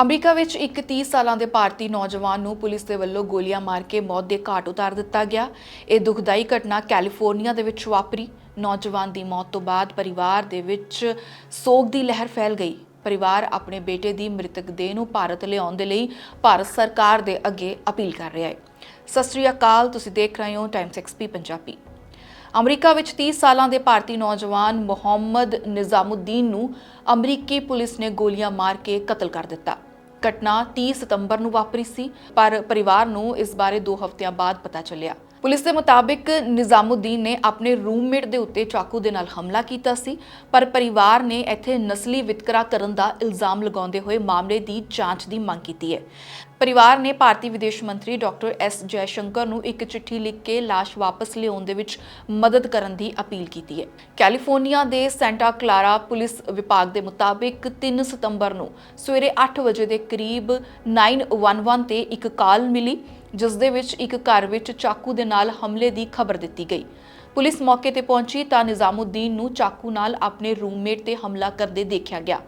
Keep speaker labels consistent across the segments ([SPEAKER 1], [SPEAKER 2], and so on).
[SPEAKER 1] America ਵਿੱਚ ਇੱਕ 30 ਸਾਲਾਂ ਦੇ ਭਾਰਤੀ ਨੌਜਵਾਨ ਨੂੰ ਪੁਲਿਸ ਦੇ ਵੱਲੋਂ ਗੋਲੀਆਂ ਮਾਰ ਕੇ ਮੌਤ ਦੇ ਘਾਟ ਉਤਾਰ ਦਿੱਤਾ ਗਿਆ। ਇਹ ਦੁਖਦਾਈ ਘਟਨਾ ਕੈਲੀਫੋਰਨੀਆ ਦੇ ਵਿੱਚ ਵਾਪਰੀ। ਨੌਜਵਾਨ ਦੀ ਮੌਤ ਤੋਂ ਬਾਅਦ ਪਰਿਵਾਰ ਦੇ ਵਿੱਚ ਸੋਗ ਦੀ ਲਹਿਰ ਫੈਲ ਗਈ। ਪਰਿਵਾਰ ਆਪਣੇ ਬੇਟੇ ਦੀ ਮ੍ਰਿਤਕ ਦੇਹ ਨੂੰ ਭਾਰਤ ਲਿਆਉਣ ਦੇ ਲਈ ਭਾਰਤ ਸਰਕਾਰ ਦੇ ਅੱਗੇ ਅਪੀਲ ਕਰ ਰਿਹਾ ਹੈ। ਸਤਿ ਸ੍ਰੀ ਅਕਾਲ, ਤੁਸੀਂ ਦੇਖ ਰਹੇ ਹੋ ਟਾਈਮਸ ਐਕਸਪੀ ਪੰਜਾਬੀ। ਅਮਰੀਕਾ ਵਿੱਚ 30 ਸਾਲਾਂ ਦੇ ਭਾਰਤੀ ਨੌਜਵਾਨ ਮੁਹੰਮਦ ਨਿਜ਼ਾਮੁਦੀਨ ਨੂੰ ਅਮਰੀਕੀ ਪੁਲਿਸ ਨੇ ਗੋਲੀਆਂ ਮਾਰ ਕੇ ਕਤਲ ਕਰ ਦਿੱਤਾ। ਘਟਨਾ 30 ਸਤੰਬਰ ਨੂੰ ਵਾਪਰੀ ਸੀ, ਪਰ ਪਰਿਵਾਰ ਨੂੰ ਇਸ ਬਾਰੇ 2 ਹਫ਼ਤਿਆਂ ਬਾਅਦ ਪਤਾ ਚੱਲਿਆ। ਪੁਲਿਸ ਦੇ ਮੁਤਾਬਿਕ ਨਿਜ਼ਾਮੁਦੀਨ ਨੇ ਆਪਣੇ ਰੂਮਮੇਟ ਦੇ ਉੱਤੇ ਚਾਕੂ ਦੇ ਨਾਲ ਹਮਲਾ ਕੀਤਾ ਸੀ, ਪਰ ਪਰਿਵਾਰ ਨੇ ਇੱਥੇ ਨਸਲੀ ਵਿਤਕਰਾ ਕਰਨ ਦਾ ਇਲਜ਼ਾਮ ਲਗਾਉਂਦੇ ਹੋਏ ਮਾਮਲੇ ਦੀ ਜਾਂਚ ਦੀ ਮੰਗ ਕੀਤੀ ਹੈ। ਪਰਿਵਾਰ ਨੇ ਭਾਰਤੀ ਵਿਦੇਸ਼ ਮੰਤਰੀ ਡਾਕਟਰ ਐਸ ਜੈਸ਼ੰਕਰ ਨੂੰ ਇੱਕ ਚਿੱਠੀ ਲਿਖ ਕੇ ਲਾਸ਼ ਵਾਪਸ ਲਿਆਉਣ ਦੇ ਵਿੱਚ ਮਦਦ ਕਰਨ ਦੀ ਅਪੀਲ ਕੀਤੀ ਹੈ। ਕੈਲੀਫੋਰਨੀਆ ਦੇ ਸੈਂਟਾ ਕਲਾਰਾ ਪੁਲਿਸ ਵਿਭਾਗ ਦੇ ਮੁਤਾਬਿਕ 3 ਸਤੰਬਰ ਨੂੰ ਸਵੇਰੇ 8 ਵਜੇ ਦੇ ਕਰੀਬ 911 ਤੇ ਇੱਕ ਕਾਲ ਮਿਲੀ। ਜਿਸ ਦੇ ਵਿੱਚ ਇੱਕ ਘਰ ਵਿੱਚ ਚਾਕੂ ਦੇ ਨਾਲ ਹਮਲੇ ਦੀ ਖਬਰ ਦਿੱਤੀ ਗਈ। ਪੁਲਿਸ ਮੌਕੇ ਤੇ ਪਹੁੰਚੀ ਤਾਂ ਨਿਜ਼ਾਮੁਦੀਨ ਨੂੰ ਚਾਕੂ ਨਾਲ ਆਪਣੇ ਰੂਮਮੇਟ ਤੇ ਹਮਲਾ ਕਰਦੇ ਦੇਖਿਆ ਗਿਆ।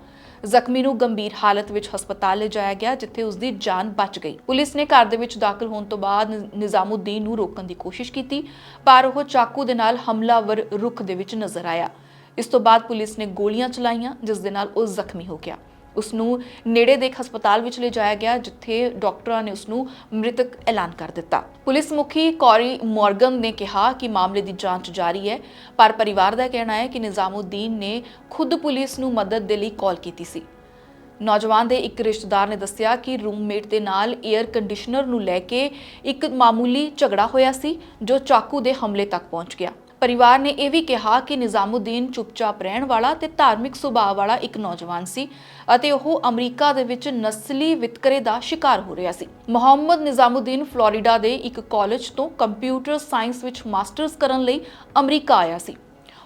[SPEAKER 1] ਜ਼ਖਮੀ ਨੂੰ ਗੰਭੀਰ ਹਾਲਤ ਵਿੱਚ ਹਸਪਤਾਲ ਲਿਜਾਇਆ ਗਿਆ, ਜਿੱਥੇ ਉਸ ਦੀ ਜਾਨ ਬਚ ਗਈ। ਪੁਲਿਸ ਨੇ ਘਰ ਦੇ ਵਿੱਚ ਦਾਖਲ ਹੋਣ ਤੋਂ ਬਾਅਦ ਨਿ- ਨਿਜ਼ਾਮੁਦੀਨ ਨੂੰ ਰੋਕਣ ਦੀ ਕੋਸ਼ਿਸ਼ ਕੀਤੀ, ਪਰ ਉਹ ਚਾਕੂ ਦੇ ਨਾਲ ਹਮਲਾਵਰ ਰੁੱਖ ਦੇ ਵਿੱਚ ਨਜ਼ਰ ਆਇਆ। ਇਸ ਤੋਂ ਬਾਅਦ ਪੁਲਿਸ ਨੇ ਗੋਲੀਆਂ ਚਲਾਈਆਂ, ਜਿਸ ਦੇ ਨਾਲ ਉਹ ਜ਼ਖਮੀ ਹੋ ਗਿਆ। ਉਸ ਨੂੰ ਨੇੜੇ ਦੇ ਇੱਕ ਹਸਪਤਾਲ ਵਿੱਚ ਲਿਜਾਇਆ ਗਿਆ, ਜਿੱਥੇ ਡਾਕਟਰਾਂ ਨੇ ਉਸ ਨੂੰ ਮ੍ਰਿਤਕ ਐਲਾਨ ਕਰ ਦਿੱਤਾ। ਪੁਲਿਸ ਮੁਖੀ ਕੌਰੀ ਮੋਰਗਨ ਨੇ ਕਿਹਾ ਕਿ ਮਾਮਲੇ ਦੀ ਜਾਂਚ ਜਾਰੀ ਹੈ, ਪਰ ਪਰਿਵਾਰ ਦਾ ਕਹਿਣਾ ਹੈ ਕਿ ਨਿਜ਼ਾਮੁਦੀਨ ਨੇ ਖੁਦ ਪੁਲਿਸ ਨੂੰ ਮਦਦ ਦੇ ਲਈ ਕਾਲ ਕੀਤੀ ਸੀ। ਨੌਜਵਾਨ ਦੇ ਇੱਕ ਰਿਸ਼ਤੇਦਾਰ ਨੇ ਦੱਸਿਆ ਕਿ ਰੂਮਮੇਟ ਦੇ ਨਾਲ 에ਅਰ ਕੰਡੀਸ਼ਨਰ ਨੂੰ ਲੈ ਕੇ ਇੱਕ ਮਾਮੂਲੀ ਝਗੜਾ ਹੋਇਆ ਸੀ, ਜੋ ਚਾਕੂ ਦੇ ਹਮਲੇ ਤੱਕ ਪਹੁੰਚ ਗਿਆ। ਪਰਿਵਾਰ ਨੇ ਇਹ ਵੀ ਕਿਹਾ ਕਿ ਨਿਜ਼ਾਮੁਦੀਨ ਚੁੱਪਚਾਪ ਰਹਿਣ ਵਾਲਾ ਤੇ ਧਾਰਮਿਕ ਸੁਭਾਅ ਵਾਲਾ ਇੱਕ ਨੌਜਵਾਨ ਸੀ ਅਤੇ ਉਹ ਅਮਰੀਕਾ ਦੇ ਵਿੱਚ ਨਸਲੀ ਵਿਤਕਰੇ ਦਾ ਸ਼ਿਕਾਰ ਹੋ ਰਿਹਾ ਸੀ। ਮੁਹੰਮਦ ਨਿਜ਼ਾਮੁਦੀਨ ਫਲੋਰੀਡਾ ਦੇ ਇੱਕ ਕਾਲਜ ਤੋਂ ਕੰਪਿਊਟਰ ਸਾਇੰਸ ਵਿੱਚ ਮਾਸਟਰਸ ਕਰਨ ਲਈ ਅਮਰੀਕਾ ਆਇਆ ਸੀ।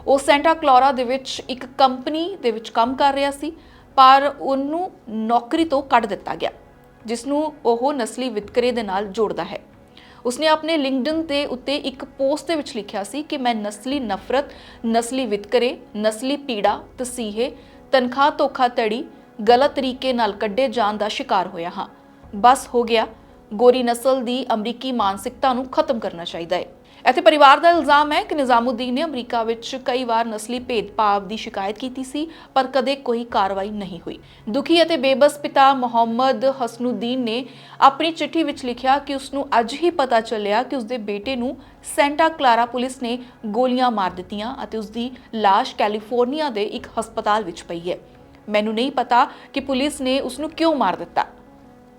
[SPEAKER 1] ਉਹ ਸੈਂਟਾ ਕਲੋਰਾ ਦੇ ਵਿੱਚ ਇੱਕ ਕੰਪਨੀ ਦੇ ਵਿੱਚ ਕੰਮ ਕਰ ਰਿਹਾ ਸੀ, ਪਰ ਉਹਨੂੰ ਨੌਕਰੀ ਤੋਂ ਕੱਢ ਦਿੱਤਾ ਗਿਆ ਜਿਸ ਨੂੰ ਉਹ ਨਸਲੀ ਵਿਤਕਰੇ ਦੇ ਨਾਲ ਜੋੜਦਾ ਹੈ। ਉਸਨੇ ਆਪਣੇ ਲਿੰਕਡਇਨ ਤੇ ਉੱਤੇ ਇੱਕ ਪੋਸਟ ਦੇ ਵਿੱਚ ਲਿਖਿਆ ਸੀ ਕਿ ਮੈਂ ਨਸਲੀ ਨਫ਼ਰਤ, ਨਸਲੀ ਵਿਤਕਰੇ, ਨਸਲੀ ਪੀੜਾ, ਤਸੀਹੇ, ਤਨਖਾਹ ਧੋਖਾਧੜੀ, ਗਲਤ ਤਰੀਕੇ ਨਾਲ ਕੱਢੇ ਜਾਣ ਦਾ ਸ਼ਿਕਾਰ ਹੋਇਆ ਹਾਂ। ਬਸ ਹੋ ਗਿਆ। ਗੋਰੀ ਨਸਲ ਦੀ ਅਮਰੀਕੀ ਮਾਨਸਿਕਤਾ ਨੂੰ ਖਤਮ ਕਰਨਾ ਚਾਹੀਦਾ ਹੈ। ਇੱਥੇ ਪਰਿਵਾਰ ਦਾ ਇਲਜ਼ਾਮ ਹੈ ਕਿ ਨਿਜ਼ਾਮੁਦੀਨ ਨੇ ਅਮਰੀਕਾ ਵਿੱਚ ਕਈ ਵਾਰ ਨਸਲੀ ਭੇਦਭਾਵ ਦੀ ਸ਼ਿਕਾਇਤ ਕੀਤੀ ਸੀ, ਪਰ ਕਦੇ ਕੋਈ ਕਾਰਵਾਈ ਨਹੀਂ ਹੋਈ। ਦੁਖੀ ਅਤੇ ਬੇਬਸ ਪਿਤਾ ਮੁਹੰਮਦ ਹਸਨੁਦੀਨ ਨੇ ਆਪਣੀ ਚਿੱਠੀ ਵਿੱਚ ਲਿਖਿਆ ਕਿ ਉਸ ਨੂੰ ਅੱਜ ਹੀ ਪਤਾ ਚੱਲਿਆ ਕਿ ਉਸ ਦੇ ਬੇਟੇ ਨੂੰ ਸੈਂਟਾ ਕਲਾਰਾ ਪੁਲਿਸ ਨੇ ਗੋਲੀਆਂ ਮਾਰ ਦਿੱਤੀਆਂ ਅਤੇ ਉਸ ਦੀ ਲਾਸ਼ ਕੈਲੀਫੋਰਨੀਆ ਦੇ ਇੱਕ ਹਸਪਤਾਲ ਵਿੱਚ ਪਈ ਹੈ। ਮੈਨੂੰ ਨਹੀਂ ਪਤਾ ਕਿ ਪੁਲਿਸ ਨੇ ਉਸ ਨੂੰ ਕਿਉਂ ਮਾਰ ਦਿੱਤਾ।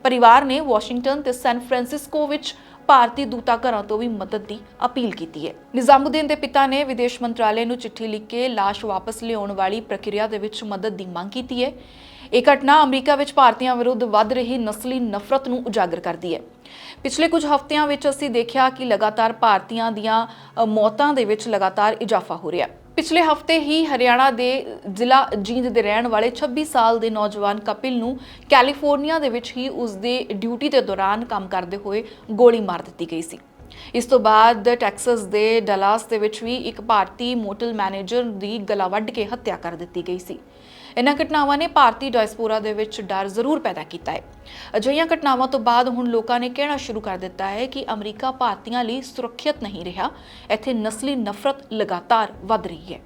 [SPEAKER 1] ਪਰਿਵਾਰ ਨੇ ਵਾਸ਼ਿੰਗਟਨ ਤੇ ਸੈਨ ਫਰਾਂਸਿਸਕੋ ਵਿੱਚ ਭਾਰਤੀ ਦੂਤਾ ਘਰਾਂ ਤੋਂ ਵੀ ਮਦਦ ਦੀ ਅਪੀਲ ਕੀਤੀ ਹੈ। ਨਿਜ਼ਾਮੁਦੀਨ ਦੇ ਪਿਤਾ ਨੇ ਵਿਦੇਸ਼ ਮੰਤਰਾਲੇ ਨੂੰ ਚਿੱਠੀ ਲਿਖ ਕੇ ਲਾਸ਼ ਵਾਪਸ ਲਿਆਉਣ ਵਾਲੀ ਪ੍ਰਕਿਰਿਆ ਦੇ ਵਿੱਚ ਮਦਦ ਦੀ ਮੰਗ ਕੀਤੀ ਹੈ। ਇਹ ਘਟਨਾ ਅਮਰੀਕਾ ਵਿੱਚ ਭਾਰਤੀਆਂ ਵਿਰੁੱਧ ਵੱਧ ਰਹੀ ਨਸਲੀ ਨਫ਼ਰਤ ਨੂੰ ਉਜਾਗਰ ਕਰਦੀ ਹੈ। ਪਿਛਲੇ ਕੁਝ ਹਫ਼ਤਿਆਂ ਵਿੱਚ ਅਸੀਂ ਦੇਖਿਆ ਕਿ ਲਗਾਤਾਰ ਭਾਰਤੀਆਂ ਦੀਆਂ ਮੌਤਾਂ ਦੇ ਵਿੱਚ ਲਗਾਤਾਰ ਇਜ਼ਾਫਾ ਹੋ ਰਿਹਾ ਹੈ। ਪਿਛਲੇ ਹਫ਼ਤੇ ਹੀ ਹਰਿਆਣਾ ਦੇ ਜ਼ਿਲ੍ਹਾ ਜੀਂਦ ਦੇ ਰਹਿਣ ਵਾਲੇ 26 ਸਾਲ ਦੇ ਨੌਜਵਾਨ ਕਪਿਲ ਨੂੰ ਕੈਲੀਫੋਰਨੀਆ ਦੇ ਵਿੱਚ ਹੀ ਉਸ ਦੇ ਡਿਊਟੀ ਦੇ ਦੌਰਾਨ ਕੰਮ ਕਰਦੇ ਹੋਏ ਗੋਲੀ ਮਾਰ ਦਿੱਤੀ ਗਈ ਸੀ। ਇਸ ਤੋਂ ਬਾਅਦ ਟੈਕਸਸ ਦੇ ਡਲਾਸ ਦੇ ਵਿੱਚ ਵੀ ਇੱਕ ਭਾਰਤੀ ਮੋਟਲ ਮੈਨੇਜਰ ਦੀ ਗਲਾ ਵੱਢ ਕੇ ਹੱਤਿਆ ਕਰ ਦਿੱਤੀ ਗਈ ਸੀ। ਇਹਨਾਂ ਘਟਨਾਵਾਂ ਨੇ ਭਾਰਤੀ ਡਾਇਸਪੋਰਾ ਦੇ ਵਿੱਚ ਡਰ ਜ਼ਰੂਰ ਪੈਦਾ ਕੀਤਾ ਹੈ। ਅਜਿਹੀਆਂ ਘਟਨਾਵਾਂ ਤੋਂ ਬਾਅਦ ਹੁਣ ਲੋਕਾਂ ਨੇ ਕਹਿਣਾ ਸ਼ੁਰੂ ਕਰ ਦਿੱਤਾ ਹੈ ਕਿ ਅਮਰੀਕਾ ਭਾਰਤੀਆਂ ਲਈ ਸੁਰੱਖਿਅਤ ਨਹੀਂ ਰਿਹਾ। ਇੱਥੇ ਨਸਲੀ ਨਫ਼ਰਤ ਲਗਾਤਾਰ ਵੱਧ ਰਹੀ ਹੈ।